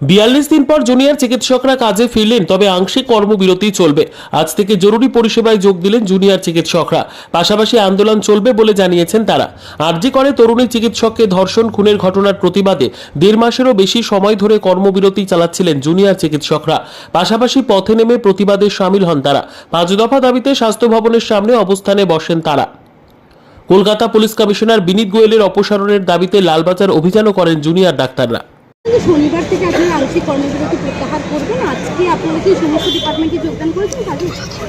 বিয়াল্লিশ দিন পর জুনিয়র চিকিৎসকরা কাজে ফিরলেন, তবে আংশিক কর্মবিরতি চলবে। আজ থেকে জরুরি পরিষেবায় যোগ দিলেন জুনিয়র চিকিৎসকরা। পাশাপাশি আন্দোলন চলবে বলে জানিয়েছেন তারা। আরজি করে তরুণী চিকিৎসককে ধর্ষণ, খুনের ঘটনার প্রতিবাদে দেড় মাসেরও বেশি সময় ধরে কর্মবিরতি চালাচ্ছিলেন জুনিয়র চিকিৎসকরা। পাশাপাশি পথে নেমে প্রতিবাদে সামিল হন তারা। পাঁচ দফা দাবিতে স্বাস্থ্য ভবনের সামনে অবস্থানে বসেন তারা। কলকাতা পুলিশ কমিশনার বিনীত গোয়েলের অপসারণের দাবিতে লালবাজার অভিযানও করেন জুনিয়র ডাক্তাররা। শনিবার থেকে আপনারা আংশিক কর্মবিরতি প্রত্যাহার করবেন। আজকে আপনারা কি সমস্ত ডিপার্টমেন্টে যোগদান করেছেন কাজে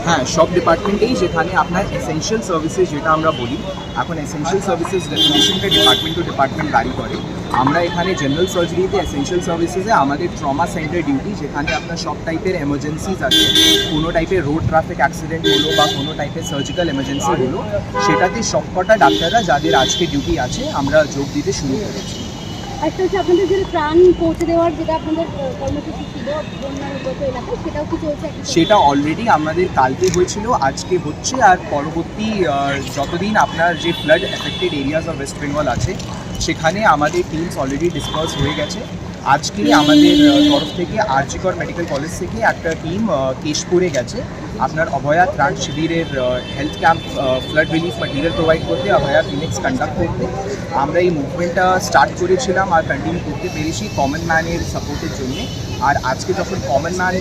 হ্যাঁ সব ডিপার্টমেন্টেই যেখানে আপনার এসেনশিয়াল সার্ভিসেস যেটা আমরা বলি, এখন এসেনশিয়াল সার্ভিসেস ডেফিনেশনটা ডিপার্টমেন্ট টু ডিপার্টমেন্ট ভ্যারি করে। আমরা এখানে জেনারেল সার্জারিতে এসেনশিয়াল সার্ভিসেসে আমাদের ট্রমা সেন্টার ডিউটি যেখানে আপনার সব টাইপের এমার্জেন্সিজ আছে। কোনো টাইপের রোড ট্রাফিক অ্যাক্সিডেন্ট হলো বা কোনো টাইপের সার্জিক্যাল এমার্জেন্সি হলো, সেটাতে সবকটা ডাক্তাররা যাদের আজকে ডিউটি আছে, আমরা যোগ দিতে শুরু করেছি। একটা হচ্ছে আপনাদের যে ত্রাণ পৌঁছে দেওয়ার যেটা আপনাদের কর্মসূচি ছিল এলাকায়, সেটাও কি চলছে সেটা অলরেডি আমাদের কালকে হয়েছিল, আজকে হচ্ছে আর পরবর্তী যতদিন আপনার যে flood affected areas of West Bengal আছে, সেখানে আমাদের টিমস অলরেডি ডিসপার্স হয়ে গেছে। আজকে আমাদের তরফ থেকে আরজিকর মেডিকেল কলেজ থেকে একটা টিম কেশপুরে গেছে। আপনার অভয়া ত্রাণ শিবিরের health camp flood relief material provide করতে, অভয়া ক্লিনিক্স কন্ডাক্ট করতে। আমরা এই মুভমেন্টটা স্টার্ট করেছিলাম আর কন্টিনিউ করতে পেরেছি কমন ম্যানের সাপোর্টের জন্য। আর আজকে যখন কমন ম্যান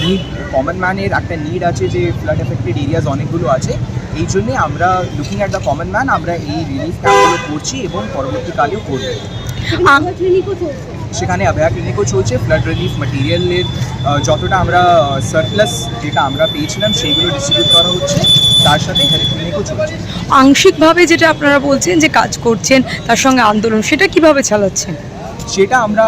নিড কমন ম্যানের একটা নিড আছে যে ফ্লাড এফেক্টেড এরিয়াজ অনেকগুলো আছে, এই জন্যে আমরা looking at the common man আমরা এই রিলিফ ক্যাম্পগুলো করছি এবং পরবর্তীকালেও করব। সেখানে অভয়া ক্লিনিকও চলছে। ফ্লাড রিলিফ ম্যাটেরিয়ালের যতটা আমরা সারপ্লাস যেটা আমরা পেয়েছিলাম সেইগুলো ডিস্ট্রিবিউট করা হচ্ছে। তার সাথে হেলথ ক্লিনিকও চলছে। আংশিকভাবে যেটা আপনারা বলছেন যে কাজ করছেন তার সঙ্গে আন্দোলন সেটা কীভাবে চালাচ্ছেন? সেটা আমরা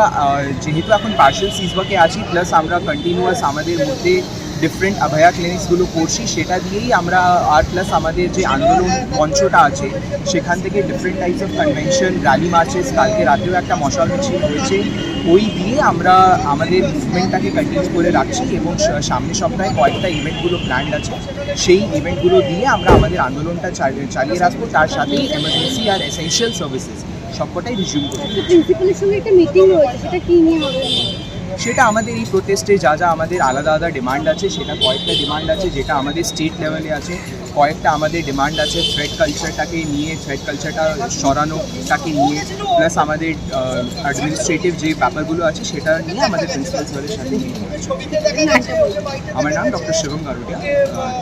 যেহেতু এখন পার্সেল সিজবাকে আছি প্লাস আমরা কন্টিনিউয়াস আমাদের মধ্যে ডিফারেন্ট অভয়া ক্লিনিক্সগুলো করছি, সেটা দিয়েই আমরা আর প্লাস আমাদের যে আন্দোলন মঞ্চটা আছে, সেখান থেকে different types of convention rally marches কালকে রাতেও একটা মশাল মিছিল হয়েছে, ওই দিয়ে আমরা আমাদের মুভমেন্টটাকে কন্টিনিউ করে রাখছি এবং সা- সামনের সপ্তাহে কয়েকটা ইভেন্টগুলো প্ল্যান্ড আছে, সেই ইভেন্টগুলো দিয়ে আমরা আমাদের আন্দোলনটা চালিয়ে রাখব, তার সাথেই এমার্জেন্সি আর এসেনশিয়াল সার্ভিসেস সবকটাই রিজিউম করব। প্রিন্সিপালের সঙ্গে একটা মিটিং রয়েছে, সেটা নিয়ে হবে? সেটা আমাদের এই প্রোটেস্টে যা যা আমাদের আলাদা আলাদা ডিমান্ড আছে, সেটা কয়েকটা ডিমান্ড আছে যেটা আমাদের স্টেট লেভেলে আছে। কয়েকটা আমাদের ডিমান্ড আছে থ্রেড কালচারটাকে নিয়ে থ্রেড কালচারটা সরানোটাকে নিয়ে প্লাস আমাদের অ্যাডমিনিস্ট্রেটিভ যে ব্যাপারগুলো আছে, সেটা নিয়ে আমাদের প্রিন্সিপাল স্যারের সাথে আমার নাম doctor Shivam Garudia.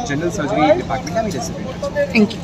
General surgery ডিপার্টমেন্টে আমি রেসিডেন্ট থ্যাংক ইউ